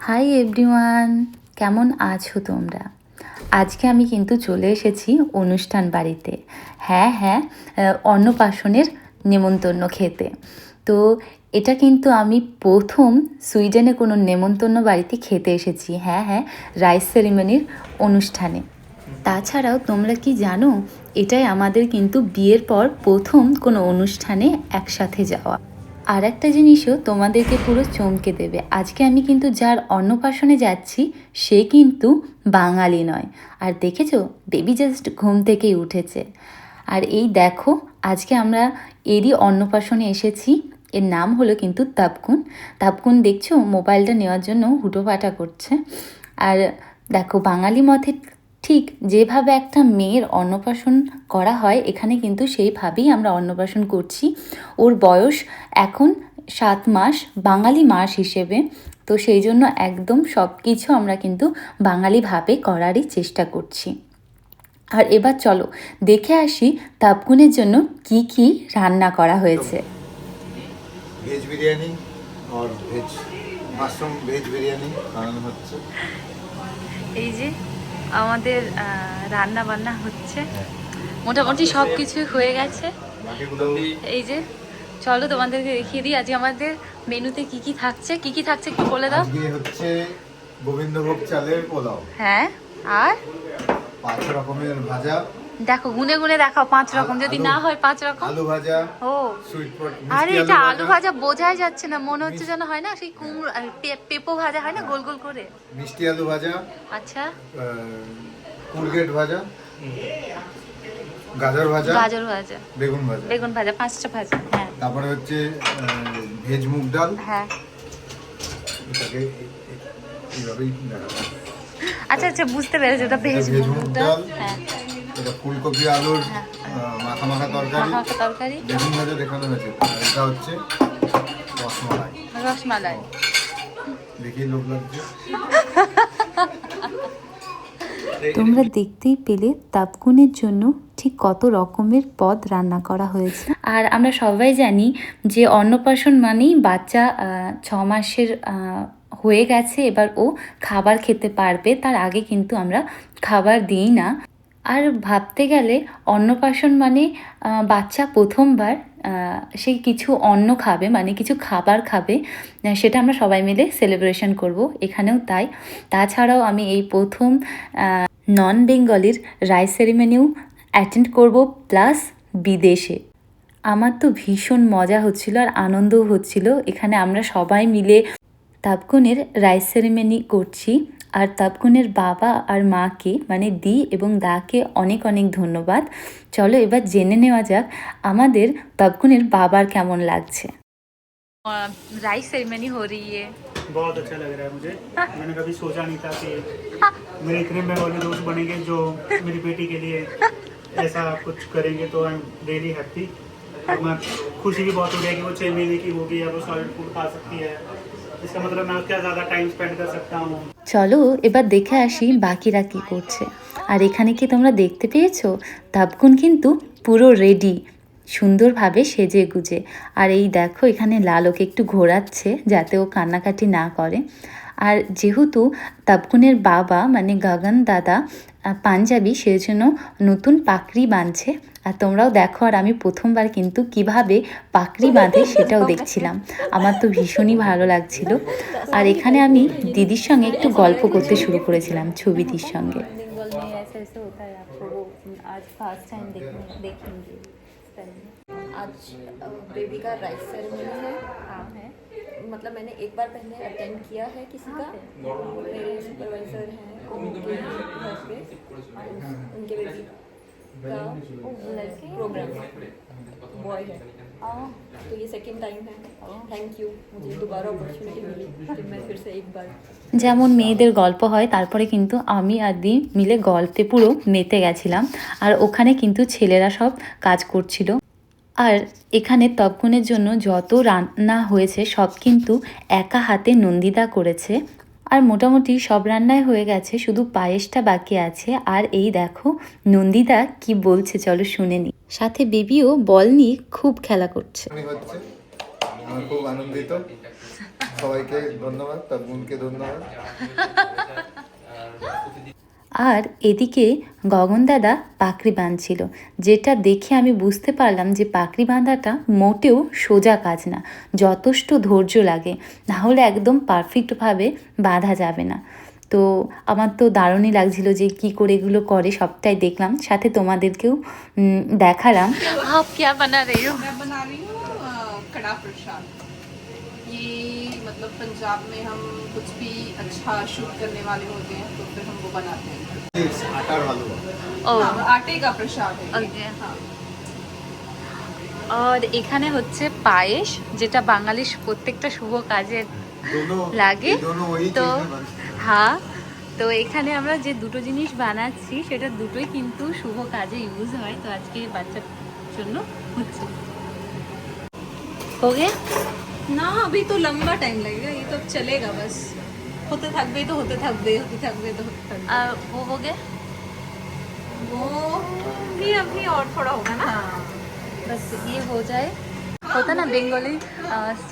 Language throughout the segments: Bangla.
হাই এভরিওয়ান কেমন আছো তোমরা? আজকে আমি কিন্তু চলে এসেছি অনুষ্ঠান বাড়িতে। হ্যাঁ হ্যাঁ অন্নপ্রাশনের নেমন্তন্ন খেতে। তো এটা কিন্তু আমি প্রথম সুইডেনে কোনো নেমন্তন্ন বাড়িতে খেতে এসেছি। হ্যাঁ হ্যাঁ রাইস সেরিমনির অনুষ্ঠানে। তাছাড়াও তোমরা কি জানো, এটাই আমাদের কিন্তু বিয়ের পর প্রথম কোনো অনুষ্ঠানে একসাথে যাওয়া। আর একটা জিনিসও তোমাদেরকে পুরো চমকে দেবে। আজকে আমি কিন্তু যার অন্নপ্রাশনে যাচ্ছি, সে কিন্তু বাঙালি নয়। আর দেখেছ বেবি জাস্ট ঘুম থেকেই উঠেছে। আর এই দেখো, আজকে আমরা এরই অন্নপ্রাশনে এসেছি। এর নাম হলো কিন্তু তাপকুন। তাপকুন দেখছ, মোবাইলটা নেওয়ার জন্য হুটোপাটা করছে। আর দেখো, বাঙালি মতে ঠিক যেভাবে একটা মেয়ের অন্নপ্রাশন করা হয় এখানে কিন্তু সেইভাবেই আমরা অন্নপ্রাশন করছি। ওর বয়স এখন সাত মাস বাঙালি মাস হিসেবে। তো সেই জন্য একদম সব কিছু আমরা কিন্তু বাঙালিভাবে করারই চেষ্টা করছি। আর এবার চলো দেখে আসি তাপকুনের জন্য কি কি রান্না করা হয়েছে। ভেজ বিরিয়ানি আর ভেজ মাশরুম ভেজ বিরিয়ানি বানানো হচ্ছে। এই যে আমাদের রান্না বান্না হচ্ছে। মোটামুটি সব কিছু হয়ে গেছে। এই যে চলো তোমাদেরকে দেখিয়ে দিই। আজকে আমাদের মেনুতে কি কি থাকছে? কি কি থাকছে একটু বলে দাও। আজকে হচ্ছে গোবিন্দভোগ চালের পোলাও। হ্যাঁ আর? পাঁচ রকমের ভাজা। দেখো গুনে গুনে দেখাও পাঁচ রকম। যদি না হয় পাঁচ রকম। আলু ভাজা ও। আরে এটা আলু ভাজা বোঝাই যাচ্ছে না। মনে হচ্ছে যেন হয় না সেই কুমড়ো পেঁপো ভাজা হয় না গোল গোল করে? মিষ্টি আলু ভাজা আচ্ছা। কুলগেট ভাজা গাজর ভাজা গাজর ভাজা। বেগুন ভাজা। বেগুন ভাজা পাঁচটা ভাজা হ্যাঁ। তারপরে হচ্ছে ভেজ মুগ ডাল। হ্যাঁ। এটাকে এইভাবেই আচ্ছা আচ্ছা বুঝতে পেরেছি ওটা ভেজ মুগ ডাল। হ্যাঁ। এটা ফুলকপি আলুর হ্যাঁ। মাখা মাখা তরকারি মাখা মাখা তরকারি। বেগুন ভাজা দেখানো হয়েছে। আর এটা হচ্ছে রসমালাই। রসমালাই। দেখি লোক লাগছে। তোমরা দেখতেই পেলে তাপকুনের জন্য ঠিক কত রকমের পদ রান্না করা হয়েছে। আর আমরা সবাই জানি যে অন্নপ্রাশন মানেই বাচ্চা ছ মাসের হয়ে গেছে এবার ও খাবার খেতে পারবে তার আগে কিন্তু আমরা খাবার দিই না। আর ভাবতে গেলে অন্নপ্রাশন মানে বাচ্চা প্রথমবার সে কিছু অন্ন খাবে মানে কিছু খাবার খাবে সেটা আমরা সবাই মিলে সেলিব্রেশন করব এখানেও তাই। তাছাড়াও আমি এই প্রথম নন বেঙ্গলির রাইস সেরিমনিও অ্যাটেন্ড করব প্লাস বিদেশে। আমার তো ভীষণ মজা হচ্ছিল আর আনন্দও হচ্ছিল। এখানে আমরা সবাই মিলে তাপকুনের রাইস সেরিমনি করছি। আর তাপকুনের বাবা আর মাকে মানে দি এবং দাকে অনেক অনেক ধন্যবাদ চলো এবার জেনে নেওয়া যাক আমাদের তাপকুনের বাবার কেমন লাগছে রাইস সেরিমনি हो रही है बहुत अच्छा लग रहा है मुझे मैंने कभी सोचा नहीं था कि मेरे इतने बंगाली दोस्त बनेंगे जो मेरी बेटी के लिए ऐसा कुछ करेंगे तो आई एम रियली हैप्पी और मैं खुशी भी बहुत हो रही है कि वो छः महीने की होगी अब वो सॉलिड फूड खा सकती है इसका मतलब मैं क्या ज़्यादा टाइम स्पेंड कर सकता हूँ চলো এবার দেখে আসি বাকিরা কি করছে। আর এখানে কি তোমরা দেখতে পেয়েছ? তাবকুন কিন্তু পুরো রেডি সুন্দরভাবে সেজে গুজে। আর এই দেখো, এখানে লালকে একটু ঘোরাচ্ছে যাতে ও কান্নাকাটি না করে। আর যেহেতু তাবকুনের বাবা মানে গগন দাদা পাঞ্জাবি, সেজন্য নতুন পাকড়ি বাঁধছে আর তোমরাও দেখো আর আমি প্রথমবার কিন্তু কিভাবে পাকড়ি বাঁধে সেটাও দেখছিলাম আমার তো ভীষণই ভালো লাগছিল আর এখানে আমি দিদির সঙ্গে একটু গল্প করতে শুরু করেছিলাম ছবিটির সঙ্গে बंगाल में ऐसे ऐसे होता है आपको वो आज फर्स्ट टाइम देखने देखेंगे आज बेबी का राइस सेरेमनी है हाँ है मतलब मैंने एक बार पहले अटेंड किया है किसी का मेरे सुपरवाइजर हैं उनके घर पे उनके बेबी का लड़के प्रोग्राम बॉय है तो ये सेकंड टाइम है थैंक यू मुझे दोबारा अपॉर्चुनिटी मिली कि मैं फिर से एक बार যেমন মেয়েদের গল্প হয় তারপরে কিন্তু আমি আর দি মিলে গল্পে পুরো মেতে গেছিলাম আর ওখানে কিন্তু ছেলেরা সব কাজ করছিল আর এখানে তপগুনের জন্য যত রান্না হয়েছে সব কিন্তু একা হাতে নন্দিতা করেছে আর মোটামুটি সব রান্নায় হয়ে গেছে, শুধু পায়েসটা বাকি আছে। আর এই দেখো, নন্দিতা কি বলছে, চলো শুনে নি। সাথে বেবিও বল নিয়ে খুব খেলা করছে। খুব আনন্দিত। সবাইকে ধন্যবাদ, তার বোনকে ধন্যবাদ। আর এদিকে গগনদাদা পাকড়ি বাঁধছিল। যেটা দেখে আমি বুঝতে পারলাম যে পাকড়ি বাঁধাটা মোটেও সোজা কাজ না যথেষ্ট ধৈর্য লাগে। নাহলে একদম পারফেক্টভাবে বাঁধা যাবে না। তো আমার তো দারুণই লাগছিল যে কি করে এগুলো করে সবটাই দেখলাম। সাথে তোমাদেরকেও দেখালাম। কড়া প্রসাদ हूँ अ, कड़ा प्रसाद ये मतलब पंजाब में हम कुछ भी अच्छा शुभ करने वाले होते हैं तो फिर हम वो बनाते हैं আটার হালুয়া ओ हाँ, आटे का प्रसाद है ये। ओके। हाँ और এখানে হচ্ছে পায়েস যেটা বাঙালির প্রত্যেকটা শুভ কাজে दोनों লাগে ये दोनों वही তো चीज में बनते हैं। হ্যাঁ তো এখানে আমরা যে দুটো জিনিস বানাচ্ছি সেটা দুটোই কিন্তু শুভ কাজে ইউজ হয় তো আজকে বাচ্চার জন্য হচ্ছে हो गया ना अभी तो लंबा टाइम लगेगा ये तो चलेगा बस। होते थक गए तो होते थक गए होते थक गए तो वो हो गया? वो भी अभी और थोड़ा होगा ना। हाँ, बस ये हो जाए। होता ना बंगाली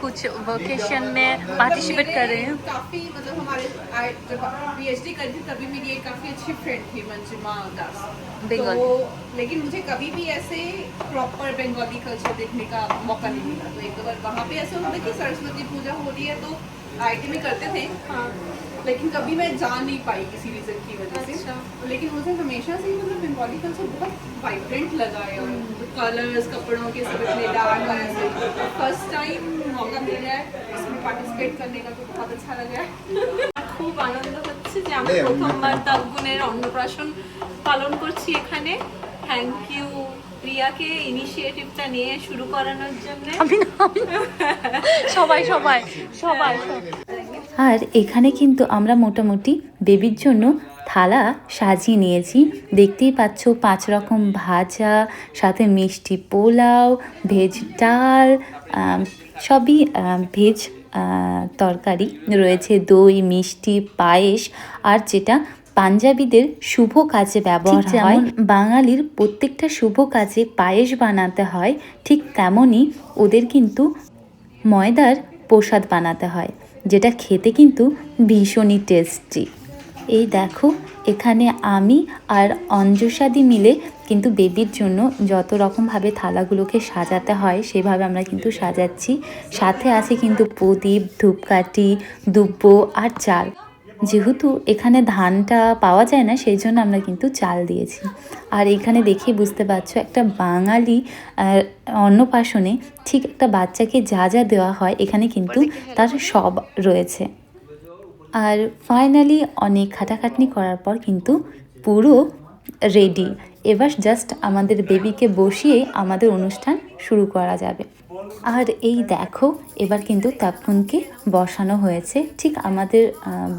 कुछ वोकेशन में मतलब पार्टिसिपेट कर रहे हैं। काफ़ी मतलब हमारे पी एच डी कर रही थी तभी मेरी एक काफ़ी अच्छी फ्रेंड थी मंजिमा दास। तो लेकिन मुझे कभी भी ऐसे प्रॉपर बंगाली कल्चर देखने का मौका नहीं मिला तो एक दो बार वहाँ पे ऐसा होता कि सरस्वती पूजा हो रही है तो आईटी में करते थे हाँ लेकिन कभी मैं जा नहीं पाई किसी रीजन की वजह से लेकिन मुझे हमेशा से ही मतलब बंगाली कल्चर बहुत वाइब्रेंट लगा है और कलर्स कपड़ों के सब इतने डार्क है फर्स्ट टाइम मौका मिल रहा है इसमें पार्टिसिपेट करने का तो बहुत अच्छा लग रहा है খুব আনন্দ হচ্ছে যে আমি নে, প্রথমবার তাবগুনের অন্নপ্রাশন পালন করছি এখানে। থ্যাংক ইউ প্রিয়াকে ইনিশিয়েটিভটা নিয়ে শুরু করানোর জন্য। আমি। সবাই সবাই সবাই আর এখানে কিন্তু আমরা মোটামুটি বেবির জন্য থালা সাজিয়ে নিয়েছি। দেখতেই পাচ্ছ পাঁচ রকম ভাজা সাথে মিষ্টি পোলাও ভেজ ডাল সবই ভেজ তরকারি রয়েছে দই মিষ্টি পায়েস আর যেটা পাঞ্জাবিদের শুভ কাজে ব্যবহার হয়। বাঙালির প্রত্যেকটা শুভ কাজে পায়েস বানাতে হয় ঠিক তেমনই ওদের কিন্তু ময়দার প্রসাদ বানাতে হয় যেটা খেতে কিন্তু ভীষণই টেস্টি এই দেখো এখানে আমি আর অঞ্জসাদি মিলে কিন্তু বেবির জন্য যত রকমভাবে থালাগুলোকে সাজাতে হয় সেভাবে আমরা কিন্তু সাজাচ্ছি। সাথে আছে কিন্তু প্রদীপ ধূপকাঠি দুব্ব আর চাল। যেহেতু এখানে ধানটা পাওয়া যায় না, সেই জন্য আমরা কিন্তু চাল দিয়েছি। আর এখানে দেখেই বুঝতে পারছ, একটা বাঙালি অন্নপ্রাশনে ঠিক একটা বাচ্চাকে যা যা দেওয়া হয়, এখানে কিন্তু তার সব রয়েছে। আর ফাইনালি অনেক খাটাখাটনি করার পর কিন্তু পুরো রেডি এবার জাস্ট আমাদের বেবিকে বসিয়ে আমাদের অনুষ্ঠান শুরু করা যাবে। আর এই দেখো, এবার কিন্তু তাপকুনকে বসানো হয়েছে। ঠিক আমাদের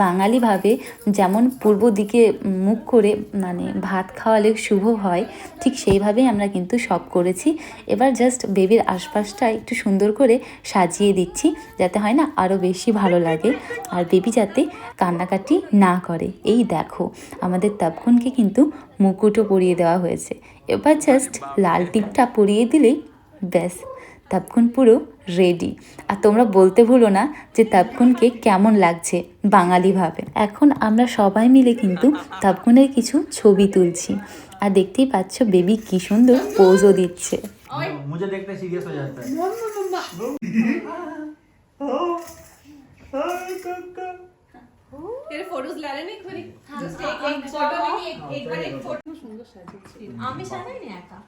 বাঙালিভাবে যেমন পূর্ব দিকে মুখ করে মানে ভাত খাওয়ালে শুভ হয়, ঠিক সেইভাবেই আমরা কিন্তু সব করেছি। এবার জাস্ট বেবির আশপাশটা একটু সুন্দর করে সাজিয়ে দিচ্ছি, যাতে হয় না আরও বেশি ভালো লাগে। আর বেবি যাতে কান্নাকাটি না করে। এই দেখো, আমাদের তাপকুনকে কিন্তু মুকুটও পরিয়ে দেওয়া হয়েছে। এবার জাস্ট লাল টিপটা পরিয়ে দিলেই ব্যাস তাপকুন পুরো রেডি আর তোমরা বলতে ভুলো না যে তাপকুনকে কেমন লাগছে বাঙালিভাবে এখন আমরা সবাই মিলে কিন্তু তাপকুনের কিছু ছবি তুলছি আর দেখতেই পাচ্ছ বেবি কি সুন্দর পোজও দিচ্ছে मुझे देखते सीरियस हो जाता है तेरे फोटोज ला रहे ना एक बार जस्ट एक एक फोटो नहीं एक एक बार एक फोटो আমি সাজাইনি একা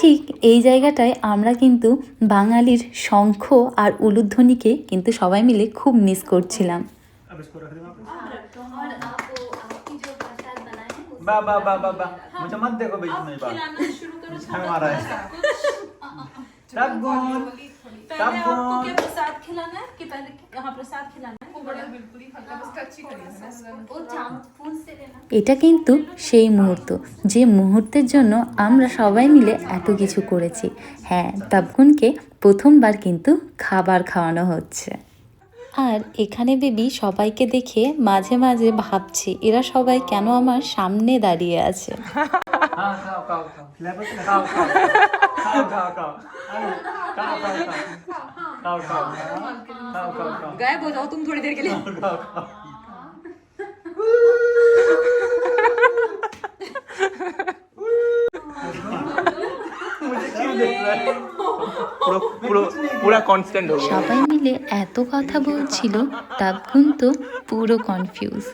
ঠিক এই জায়গাটায় আমরা কিন্তু বাঙালির শঙ্খ আর উলুধ্বনিকে কিন্তু সবাই মিলে খুব মিস করছিলাম। अब इसको रख देना बा बा बा बा बा मुझे मत देखो बीच में बात खिलाना शुरू करो हमारा है तब गुण पहले आपको क्या प्रसाद खिलाना है कि पहले हाँ प्रसाद खिलाना है आपको बड़ा बिल्कुल ही हल्का बस टच ही करिए এটা কিন্তু সেই মুহূর্ত যে মুহূর্তের জন্য আমরা সবাই মিলে এত কিছু করেছি হ্যাঁ তাবগুনকে প্রথমবার কিন্তু খাবার খাওয়ানো হচ্ছে আর এখানে বেবি সবাইকে দেখে মাঝে মাঝে ভাবছি এরা সবাই কেন আমার সামনে দাঁড়িয়ে আছে? সবাই মিলে এত কথা বলছিল তাপগুণ তো পুরো কনফিউজ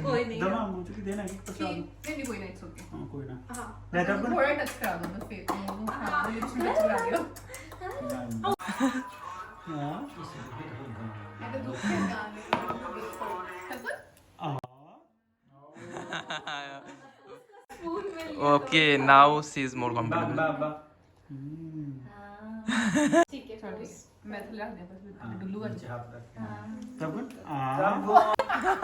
कोई okay now she is more comfortable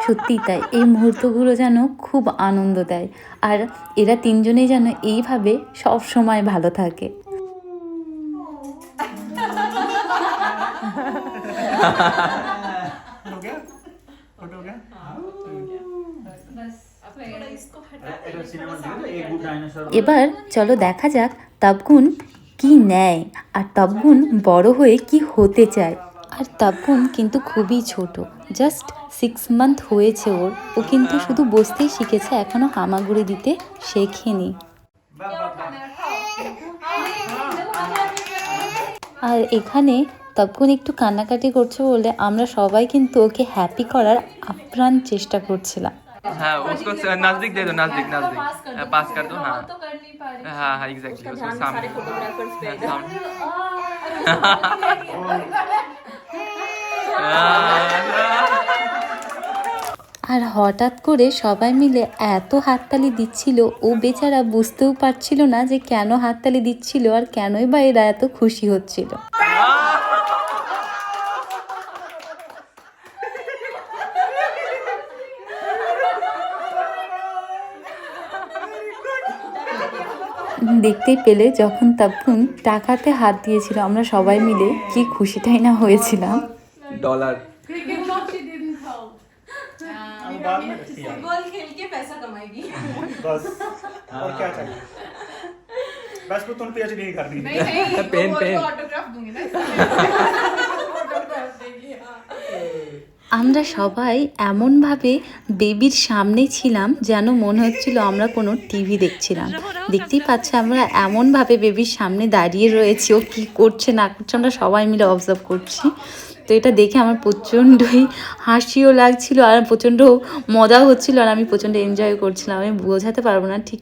সত্যি তাই এই মুহূর্তগুলো যেন খুব আনন্দ দেয়। আর এরা তিনজনেই যেন এইভাবে সবসময় ভালো থাকে। हो गया फोटो हो गया थोड़ा इसको हटा এটা সিনেমা দেখে তো এক গুড ডাইনোসর এবার চলো দেখা যাক তাবগুন কি নেয় আর তাবগুন বড় হয়ে কি হতে চায় আর তাবগুন কিন্তু খুবই ছোট জাস্ট সিক্স মান্থ হয়েছে ওর ও কিন্তু শুধু বসতেই শিখেছে এখনও হামাগুড়ি দিতে শেখেনি বা বা বা আর এখানে তাবগুন একটু কান্নাকাটি করছে বলে আমরা সবাই কিন্তু ওকে হ্যাপি করার আপ্রাণ চেষ্টা করছিলাম हाँ उसको स- नजदीक दे दो नजदीक नजदीक हाँ, पास कर दो हाँ तो कर नहीं पा रही हाँ हाँ एग्जैक्टली उसको सामने फोटोग्राफर्स पे हाँ, सामने আর হঠাৎ করে সবাই মিলে এত হাততালি দিচ্ছিল ও বেচারা বুঝতেও পারছিল না যে কেন হাততালি দিচ্ছিল আর কেনই বা এরা এত খুশি হচ্ছিল দেখতেই পেলে যখন তাবকুন টাকাতে হাত দিয়েছিল আমরা সবাই মিলে কি খুশিটাই না হয়েছিলাম डॉलर अब बाद में रखती है फुटबॉल खेल के पैसा कमाएगी बस और क्या चाहिए बस को तुम पीएचडी नहीं करनी नहीं नहीं पेन, वो- वो पेन। ऑटोग्राफ दूंगी ना ऑटोग्राफ देगी हाँ আমরা সবাই এমনভাবে বেবির সামনে ছিলাম যেন মনে হচ্ছিল আমরা কোনো টিভি দেখছিলাম। দেখতেই পাচ্ছি আমরা এমনভাবে বেবির সামনে দাঁড়িয়ে রয়েছি, ও কী করছে না করছে আমরা সবাই মিলে অবজার্ভ করছি। তো এটা দেখে আমার প্রচণ্ডই হাসিও লাগছিল আর প্রচণ্ড মজা হচ্ছিল আর আমি প্রচণ্ড এনজয় করছিলাম। আমি বোঝাতে পারব না ঠিক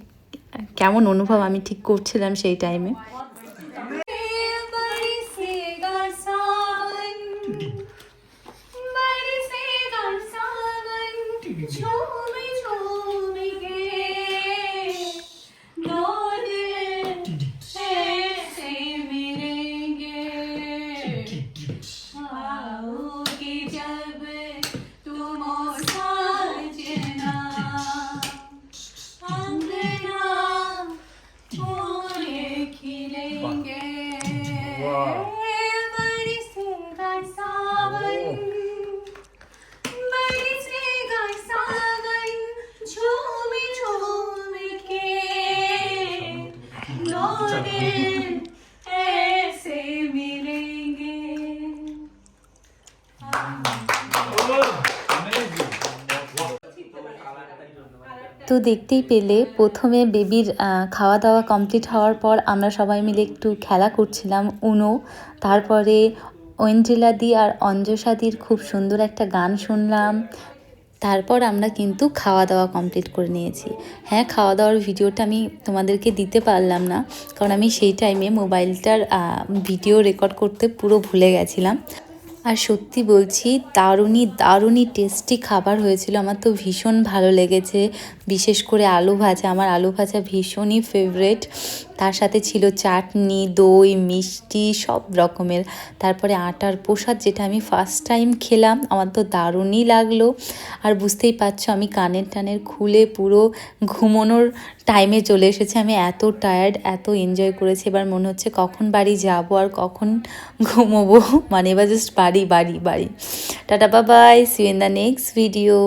কেমন অনুভব আমি ঠিক করছিলাম সেই টাইমে তো দেখতেই পেলে প্রথমে বেবির খাওয়া দাওয়া কমপ্লিট হওয়ার পর আমরা সবাই মিলে একটু খেলা করছিলাম উনো তারপরে ঐন্দ্রিলাদি আর অঞ্জসাদির খুব সুন্দর একটা গান শুনলাম। তারপর আমরা কিন্তু খাওয়া দাওয়া কমপ্লিট করে নিয়েছি। হ্যাঁ খাওয়া দাওয়ার ভিডিওটা আমি তোমাদেরকে দিতে পারলাম না, কারণ আমি সেই টাইমে মোবাইলটার ভিডিও রেকর্ড করতে পুরো ভুলে গেছিলাম। আর সত্যি বলছি, দারুণই দারুণই টেস্টি খাবার হয়েছিল। আমার তো ভীষণ ভালো লেগেছে। বিশেষ করে আলু ভাজা। আমার আলু ভাজা ভীষণই ফেভারেট তার সাথে ছিল চাটনি, দই, মিষ্টি, সব রকমের। তারপরে আটার প্রসাদ যেটা আমি ফার্স্ট টাইম খেলাম, আমার তো দারুণই লাগল। আর বুঝতেই পারছ, আমি কানের টানের খুলে পুরো ঘুমোনোর টাইমে চলে এসেছে। আমি এত টায়ার্ড এত এনজয় করেছি। এবার মনে হচ্ছে কখন বাড়ি যাব আর কখন ঘুমোবো? মানে এবার জাস্ট বাড়ি বাড়ি বাড়ি। Tata Babai see in the next video